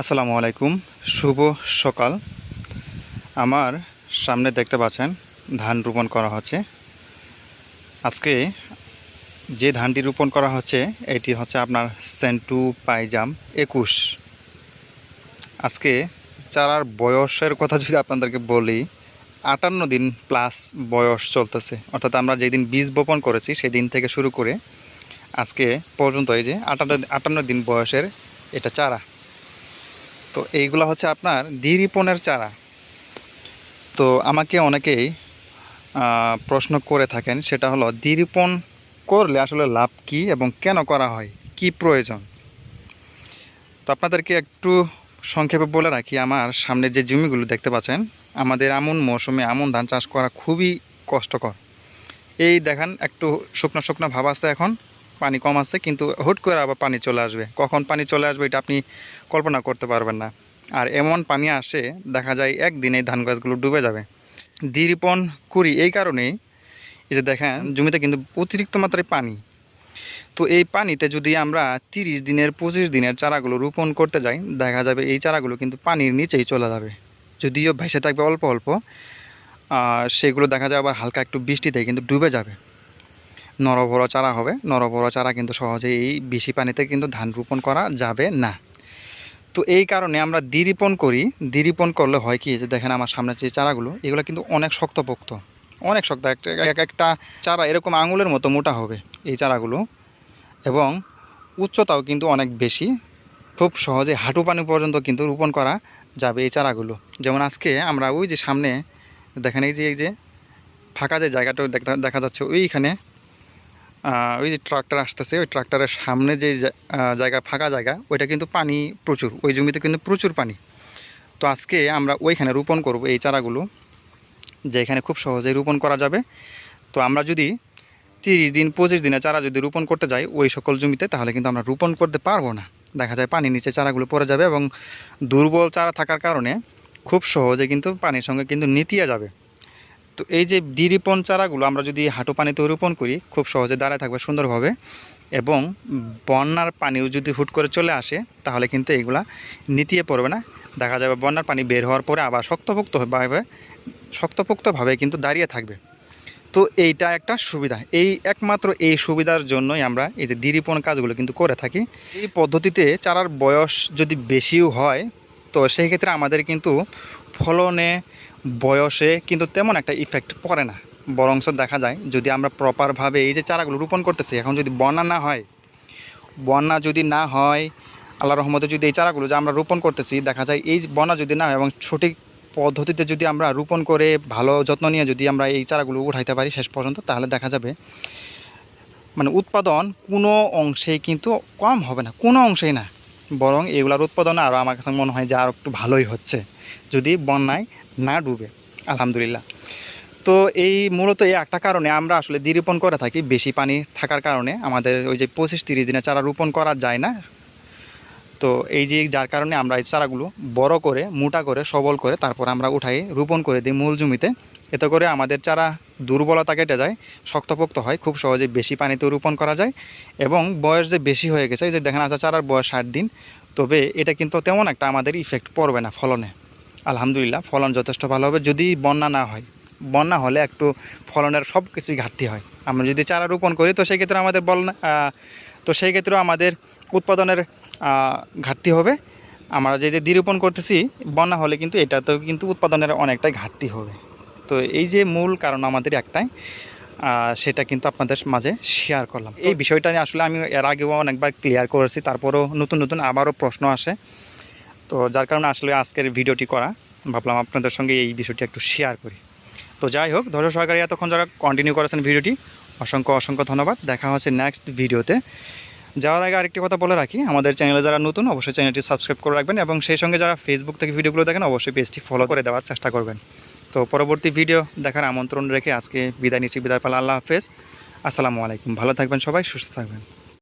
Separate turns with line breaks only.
আসসালামু আলাইকুম, শুভ সকাল। আমার সামনে দেখতে পাচ্ছেন, ধান রোপণ করা হচ্ছে। আজকে যে ধানটি রোপণ করা হচ্ছে, এটি হচ্ছে আপনার সেন্টু পাইজাম একুশ। আজকে চারার বয়সের কথা যদি আপনাদেরকে বলি, আটান্ন দিন প্লাস বয়স চলতেছে। অর্থাৎ আমরা যেদিন বীজ বপন করেছি, সেদিন থেকে শুরু করে আজকে পর্যন্ত এই যে আটান্ন আটান্ন দিন বয়সের এটা চারা। তো এইগুলো হচ্ছে আপনার দ্বিরিপনের চারা। তো আমাকে অনেকেই প্রশ্ন করে থাকেন, সেটা হলো দ্বিরিপন করলে আসলে লাভ কি এবং কেন করা হয়? কি প্রয়োজন? তো আপনাদেরকে একটু সংক্ষেপে বলে রাখি, আমার সামনে যে জমিগুলো দেখতে পাচ্ছেন, আমাদের আমন মৌসুমে আমন ধান চাষ করা খুবই কষ্টকর। এই দেখেন, একটু শুকনো শুকনো ভাব আছে এখন। পানি কম আছে, কিন্তু হুট করে আবার পানি চলে আসবে। কখন পানি চলে আসবে এটা আপনি কল্পনা করতে পারবেন না। আর এমন পানি আসে, দেখা যায় একদিনে ধান গাছগুলো ডুবে যাবে। দ্বিরিপন করি এই কারণেই এই যে দেখেন, জমিতে কিন্তু অতিরিক্ত মাত্রায় পানি। তো এই পানিতে যদি আমরা তিরিশ দিনের, পঁচিশ দিনের চারাগুলো রোপণ করতে যাই, দেখা যাবে এই চারাগুলো কিন্তু পানির নিচেই চলে যাবে। যদিও ভেসে থাকবে অল্প অল্প সেগুলো দেখা যায় আবার হালকা একটু বৃষ্টিতে কিন্তু ডুবে যাবে। নরভরা চারা হবে। নরভরা চারা কিন্তু সহজে এই বেশি পানিতে কিন্তু ধান রোপণ করা যাবে না। তো এই কারণে আমরা দ্বিরিপন করি। দ্বিরিপন করলে হয় কি, যে দেখেন আমার সামনে যে চারাগুলো, এগুলো কিন্তু অনেক শক্তপোক্ত। অনেক শক্ত। এক একটা চারা এরকম আঙুলের মতো মোটা হবে এই চারাগুলো। এবং উচ্চতাও কিন্তু অনেক বেশি। খুব সহজে হাঁটু পানি পর্যন্ত কিন্তু রোপণ করা যাবে এই চারাগুলো। যেমন আজকে আমরা ওই যে সামনে, দেখেন এই যে এই যে ফাঁকা যে জায়গাটা দেখা- যাচ্ছে, ওইখানে ওই যে ট্রাক্টর আসতেছে, ওই ট্রাক্টরের সামনে যে জায়গা, ফাঁকা জায়গা, ওইটা কিন্তু পানি প্রচুর, ওই জমিতে কিন্তু প্রচুর পানি। তো আজকে আমরা ওইখানে রোপণ করব এই চারাগুলো, যেখানে খুব সহজেই রোপণ করা যাবে। তো আমরা যদি তিরিশ দিন, পঁচিশ দিনে চারা যদি রোপণ করতে যাই ওই সকল জমিতে, তাহলে কিন্তু আমরা রোপণ করতে পারব না। দেখা যায় পানির নিচে চারাগুলো পড়ে যাবে এবং দুর্বল চারা থাকার কারণে খুব সহজে কিন্তু পানির সঙ্গে কিন্তু নিতিয়া যাবে। তো এই যে দ্বিরিপন চারাগুলো আমরা যদি হাঁটু পানিতে রোপণ করি, খুব সহজে দাঁড়ায় থাকবে সুন্দরভাবে এবং বন্যার পানিও যদি হুট করে চলে আসে, তাহলে কিন্তু এগুলা নিতিয়ে পড়বে না। দেখা যাবে বন্যার পানি বের হওয়ার পরে আবার শক্তপোক্তভাবে শক্তপোক্তভাবে কিন্তু দাঁড়িয়ে থাকবে। তো এইটা একটা সুবিধা। এই একমাত্র এই সুবিধার জন্যই আমরা এই যে দ্বিরিপন কাজগুলো কিন্তু করে থাকি। এই পদ্ধতিতে চারার বয়স যদি বেশিও হয়, তো সেই ক্ষেত্রে আমাদের কিন্তু ফলনে বয়সে কিন্তু তেমন একটা ইফেক্ট পড়ে না। বরংশ দেখা যায়, যদি আমরা প্রপারভাবে এই যে চারাগুলো রোপণ করতেছি, এখন যদি বন্যা না হয়, বন্যা যদি না হয় আল্লাহ রহমতে যদি এই চারাগুলো যে আমরা রোপণ করতেছি, দেখা যায় এই বন্যা যদি না হয় এবং সঠিক পদ্ধতিতে যদি আমরা রোপণ করে ভালো যত্ন নিয়ে যদি আমরা এই চারাগুলো উঠাইতে পারি শেষ পর্যন্ত, তাহলে দেখা যাবে মানে উৎপাদন কোনো অংশেই কিন্তু কম হবে না, কোনো অংশেই না। বরং এগুলার উৎপাদন আরও আমার কাছে মনে হয় যে আরও একটু ভালোই হচ্ছে, যদি বন্যায় না ডুবে, আলহামদুলিল্লাহ। তো এই মূলত এই একটা কারণে আমরা আসলে দ্বিরোপণ করে থাকি, বেশি পানি থাকার কারণে আমাদের ওই যে পঁচিশ তিরিশ দিনে চারা রোপণ করা যায় না তো এই যে যার কারণে আমরা এই চারাগুলো বড় করে, মোটা করে, সবল করে তারপর আমরা উঠাই, রোপণ করে দিই মূল জমিতে। এতে করে আমাদের চারা দুর্বলতা কেটে যায়, শক্তপোক্ত হয়, খুব সহজে বেশি পানিতে রোপণ করা যায় এবং বয়স যে বেশি হয়ে গেছে, এই যে দেখেন আছে চারার বয়স ষাট দিন, তবে এটা কিন্তু তেমন একটা আমাদের ইফেক্ট পড়বে না ফলনে। আলহামদুলিল্লাহ, ফলন যথেষ্ট ভালো হবে যদি বন্যা না হয়। বন্যা হলে একটু ফলনের সব কিছুই ঘাটতি হয়। আমরা যদি চারা রোপণ করি, তো সেই ক্ষেত্রে আমাদের বল তো সেই ক্ষেত্রেও আমাদের উৎপাদনের ঘাটতি হবে। আমরা যে যে দ্বিরোপণ করতেছি, বন্যা হলে কিন্তু এটাতেও কিন্তু উৎপাদনের অনেকটাই ঘাটতি হবে। তো এই যে মূল কারণ আমাদের একটাই সেটা কিন্তু আপনাদের মাঝে শেয়ার করলাম। এই বিষয়টা নিয়ে আসলে আমি এর আগেও অনেকবার ক্লিয়ার করেছি, তারপরও নতুন নতুন আবারও প্রশ্ন আসে। তো যার কারণে আসলে আজকের ভিডিওটি করা, ভাবলাম আপনাদের সঙ্গে এই বিষয়টি একটু শেয়ার করি। তো যাই হোক, ধৈর্য সহকারে এতক্ষণ যারা কন্টিনিউ করেছেন ভিডিওটি, অসংখ্য অসংখ্য ধন্যবাদ। দেখা হচ্ছে নেক্সট ভিডিওতে। যাওয়ার আগে আরেকটি কথা বলে রাখি, আমাদের চ্যানেলে যারা নতুন, অবশ্যই চ্যানেলটি সাবস্ক্রাইব করে রাখবেন এবং সেই সঙ্গে যারা ফেসবুক থেকে ভিডিওগুলো দেখেন, অবশ্যই পেজটি ফলো করে দেওয়ার চেষ্টা করবেন। তো পরবর্তী ভিডিও দেখার আমন্ত্রণ রেখে আজকে বিদায় নিচ্ছি, বিদায় পালা, আল্লাহ হাফেজ। আসসালামু আলাইকুম। ভালো থাকবেন সবাই, সুস্থ থাকবেন।